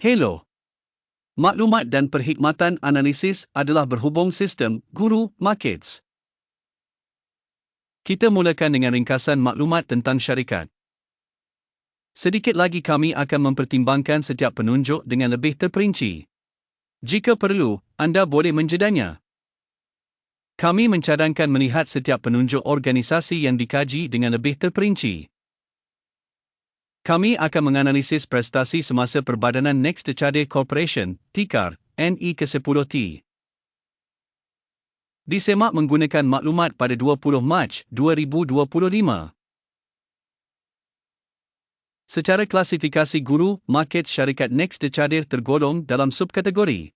Hello. Maklumat dan perkhidmatan analisis adalah berhubung sistem Guru Markets. Kita mulakan dengan ringkasan maklumat tentang syarikat. Sedikit lagi kami akan mempertimbangkan setiap penunjuk dengan lebih terperinci. Jika perlu, anda boleh menjedanya. Kami mencadangkan melihat setiap penunjuk organisasi yang dikaji dengan lebih terperinci. Kami akan menganalisis prestasi semasa Perbadanan Next Decade Corporation, TICAR, NE ke-10T. Disemak menggunakan maklumat pada 20 Mac 2025. Secara klasifikasi guru, market syarikat Next Decade tergolong dalam subkategori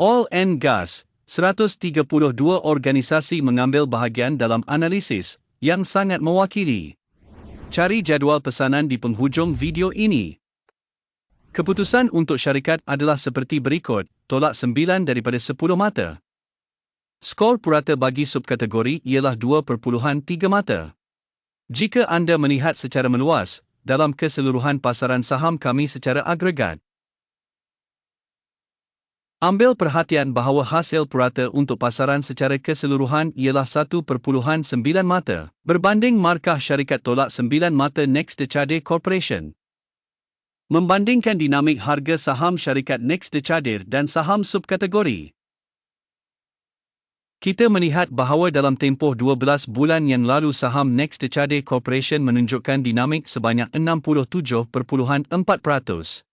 Oil and Gas, 132 organisasi mengambil bahagian dalam analisis yang sangat mewakili. Cari jadual pesanan di penghujung video ini. Keputusan untuk syarikat adalah seperti berikut, tolak 9 daripada 10 mata. Skor purata bagi subkategori ialah 2.3 mata. Jika anda melihat secara meluas, dalam keseluruhan pasaran saham kami secara agregat, Ambil perhatian bahawa hasil purata untuk pasaran secara keseluruhan ialah 1.9 mata, berbanding markah syarikat tolak 9 mata Next Decade Corporation. Membandingkan dinamik harga saham syarikat Next Decade dan saham subkategori. Kita melihat bahawa dalam tempoh 12 bulan yang lalu saham Next Decade Corporation menunjukkan dinamik sebanyak 67.4%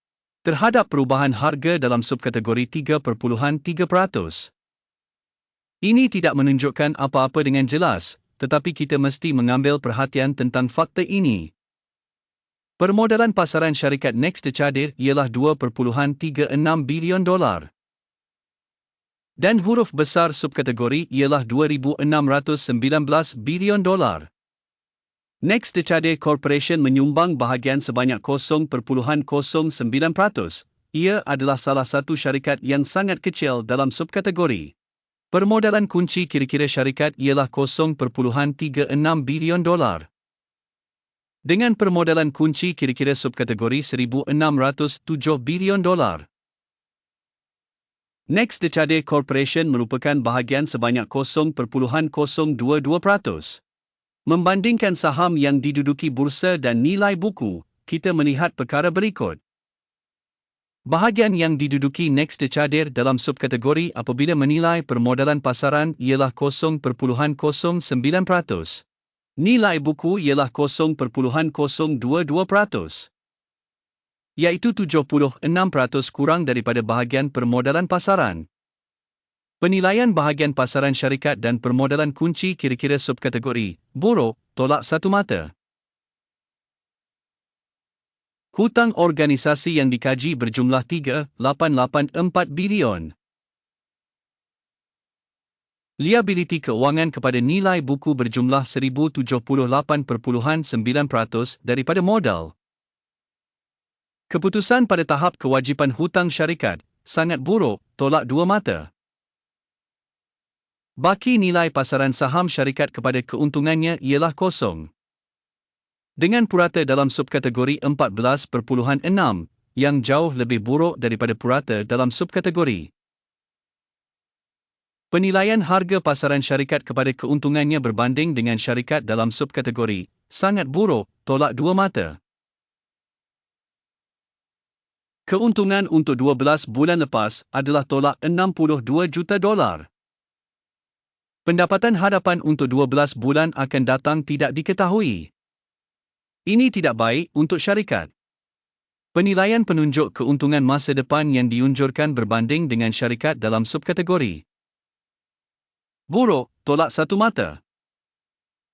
terhadap perubahan harga dalam subkategori 3.3%. Ini tidak menunjukkan apa-apa dengan jelas, tetapi kita mesti mengambil perhatian tentang fakta ini. Permodalan pasaran syarikat Next Decade ialah 2.36 bilion dolar. Dan huruf besar subkategori ialah 2,619 bilion dolar. Next Decade Corporation menyumbang bahagian sebanyak 0.09%. Ia adalah salah satu syarikat yang sangat kecil dalam subkategori. Permodalan kunci kira-kira syarikat ialah 0.36 bilion dolar. Dengan permodalan kunci kira-kira subkategori 1,607 bilion dolar. Next Decade Corporation merupakan bahagian sebanyak 0.022%. Membandingkan saham yang diduduki bursa dan nilai buku, kita melihat perkara berikut. Bahagian yang diduduki Next Decade dalam subkategori apabila menilai permodalan pasaran ialah 0.09%. Nilai buku ialah 0.022%. Iaitu 76% kurang daripada bahagian permodalan pasaran. Penilaian bahagian pasaran syarikat dan permodalan kunci kira-kira subkategori, buruk, tolak satu mata. Hutang organisasi yang dikaji berjumlah 3,884 bilion. Liability keuangan kepada nilai buku berjumlah 1078.9% daripada modal. Keputusan pada tahap kewajipan hutang syarikat, sangat buruk, tolak dua mata. Baki nilai pasaran saham syarikat kepada keuntungannya ialah kosong. Dengan purata dalam subkategori 14.6, yang jauh lebih buruk daripada purata dalam subkategori. Penilaian harga pasaran syarikat kepada keuntungannya berbanding dengan syarikat dalam subkategori, sangat buruk, tolak dua mata. Keuntungan untuk 12 bulan lepas adalah tolak 62 juta dolar. Pendapatan hadapan untuk 12 bulan akan datang tidak diketahui. Ini tidak baik untuk syarikat. Penilaian penunjuk keuntungan masa depan yang diunjurkan berbanding dengan syarikat dalam subkategori. Buruk, tolak satu mata.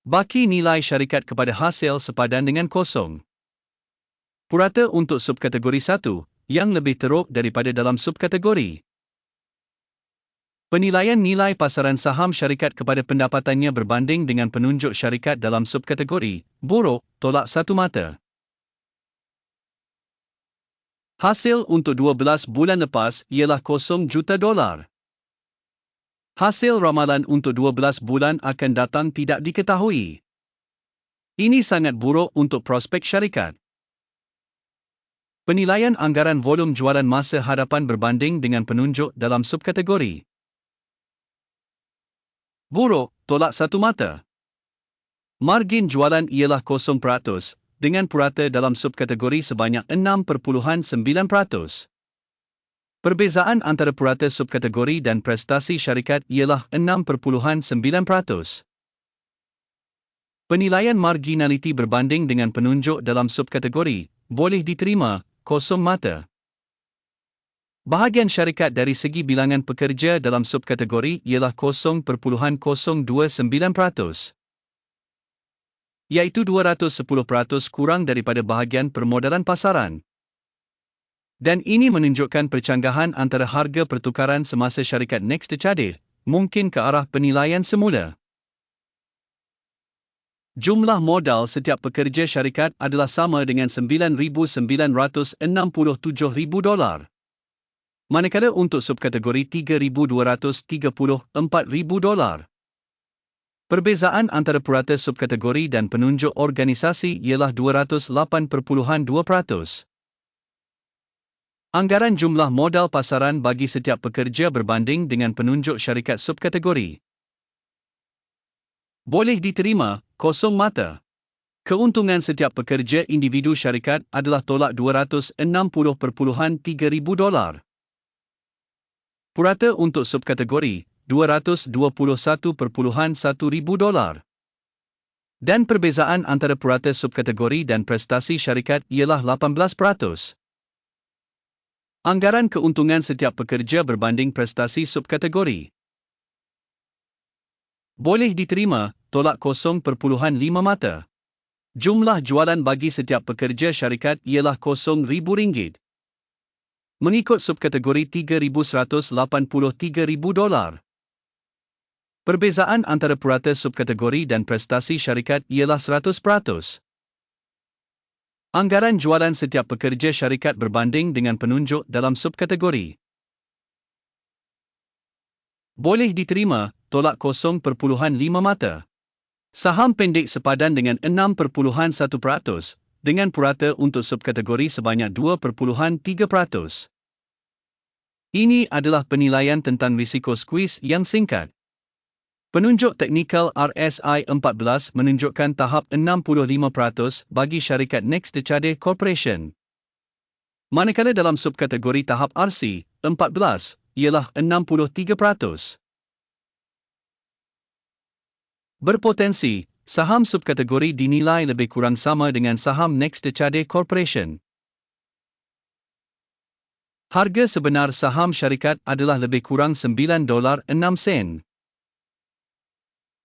Baki nilai syarikat kepada hasil sepadan dengan kosong. Purata untuk subkategori satu, yang lebih teruk daripada dalam subkategori. Penilaian nilai pasaran saham syarikat kepada pendapatannya berbanding dengan penunjuk syarikat dalam subkategori, buruk, tolak satu mata. Hasil untuk 12 bulan lepas ialah 0 juta dolar. Hasil ramalan untuk 12 bulan akan datang tidak diketahui. Ini sangat buruk untuk prospek syarikat. Penilaian anggaran volum jualan masa hadapan berbanding dengan penunjuk dalam subkategori. Buruk, tolak satu mata. Margin jualan ialah 0%, dengan purata dalam subkategori sebanyak 6.9%. Perbezaan antara purata subkategori dan prestasi syarikat ialah 6.9%. Penilaian marginaliti berbanding dengan penunjuk dalam subkategori boleh diterima kosong mata. Bahagian syarikat dari segi bilangan pekerja dalam subkategori ialah 0.029%, iaitu 210% kurang daripada bahagian permodalan pasaran. Dan ini menunjukkan percanggahan antara harga pertukaran semasa syarikat Next Decadir, mungkin ke arah penilaian semula. Jumlah modal setiap pekerja syarikat adalah sama dengan 9,967,000 dolar. Manakala untuk subkategori 3,234,000 dolar. Perbezaan antara purata subkategori dan penunjuk organisasi ialah 208.2%. Anggaran jumlah modal pasaran bagi setiap pekerja berbanding dengan penunjuk syarikat subkategori. Boleh diterima, kosong mata. Keuntungan setiap pekerja individu syarikat adalah tolak 260.3 ribu dolar. Purata untuk subkategori, 221.1 ribu dolar. Dan perbezaan antara purata subkategori dan prestasi syarikat ialah 18%. Anggaran keuntungan setiap pekerja berbanding prestasi subkategori. Boleh diterima, tolak 0.5 mata. Jumlah jualan bagi setiap pekerja syarikat ialah RM0,000. Mengikut subkategori RM3,183,000 dolar. Perbezaan antara purata subkategori dan prestasi syarikat ialah 100%. Anggaran jualan setiap pekerja syarikat berbanding dengan penunjuk dalam subkategori. Boleh diterima, tolak 0.5 mata. Saham pendek sepadan dengan 6.1%, dengan purata untuk subkategori sebanyak 2.3%. Ini adalah penilaian tentang risiko squeeze yang singkat. Penunjuk teknikal RSI 14 menunjukkan tahap 65% bagi syarikat Next Decade Corporation. Manakala dalam subkategori tahap RC 14 ialah 63%. Berpotensi, saham subkategori dinilai lebih kurang sama dengan saham Next Decade Corporation. Harga sebenar saham syarikat adalah lebih kurang 9 dolar 6 sen.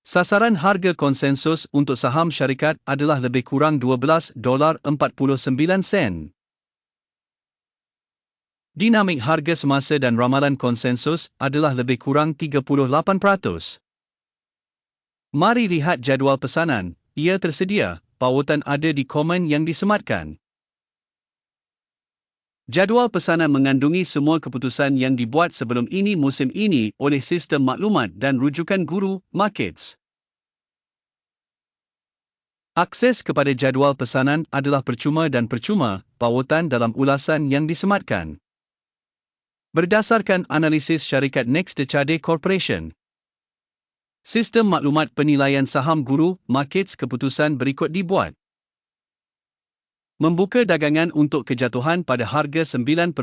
Sasaran harga konsensus untuk saham syarikat adalah lebih kurang 12 dolar 49 sen. Dinamik harga semasa dan ramalan konsensus adalah lebih kurang 38%. Mari lihat jadual pesanan, ia tersedia, pautan ada di komen yang disematkan. Jadual pesanan mengandungi semua keputusan yang dibuat sebelum ini musim ini oleh sistem maklumat dan rujukan guru, markets. Akses kepada jadual pesanan adalah percuma dan percuma, pautan dalam ulasan yang disematkan. Berdasarkan analisis syarikat Next Decade Corporation, Sistem maklumat penilaian saham guru, markets keputusan berikut dibuat membuka dagangan untuk kejatuhan pada harga 9.07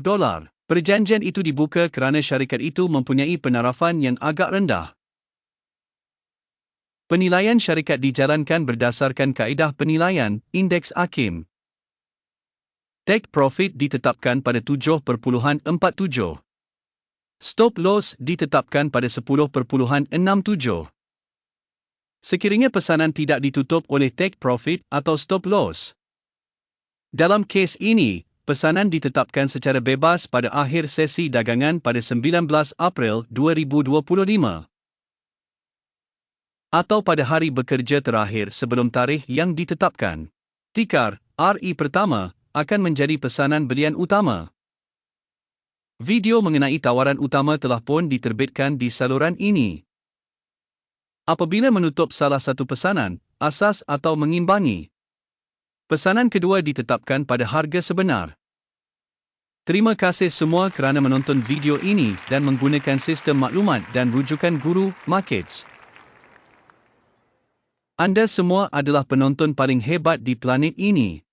dolar. Perjanjian itu dibuka kerana syarikat itu mempunyai penarafan yang agak rendah. Penilaian syarikat dijalankan berdasarkan kaedah penilaian indeks AKIM. Take profit ditetapkan pada 7.47. Stop loss ditetapkan pada 10.67. Sekiranya pesanan tidak ditutup oleh take profit atau stop loss. Dalam kes ini, pesanan ditetapkan secara bebas pada akhir sesi dagangan pada 19 April 2025 atau pada hari bekerja terakhir sebelum tarikh yang ditetapkan. Tikar, RE pertama, akan menjadi pesanan belian utama. Video mengenai tawaran utama telah pun diterbitkan di saluran ini. Apabila menutup salah satu pesanan, asas atau mengimbangi Pesanan kedua ditetapkan pada harga sebenar. Terima kasih semua kerana menonton video ini dan menggunakan sistem maklumat dan rujukan guru Markets. Anda semua adalah penonton paling hebat di planet ini.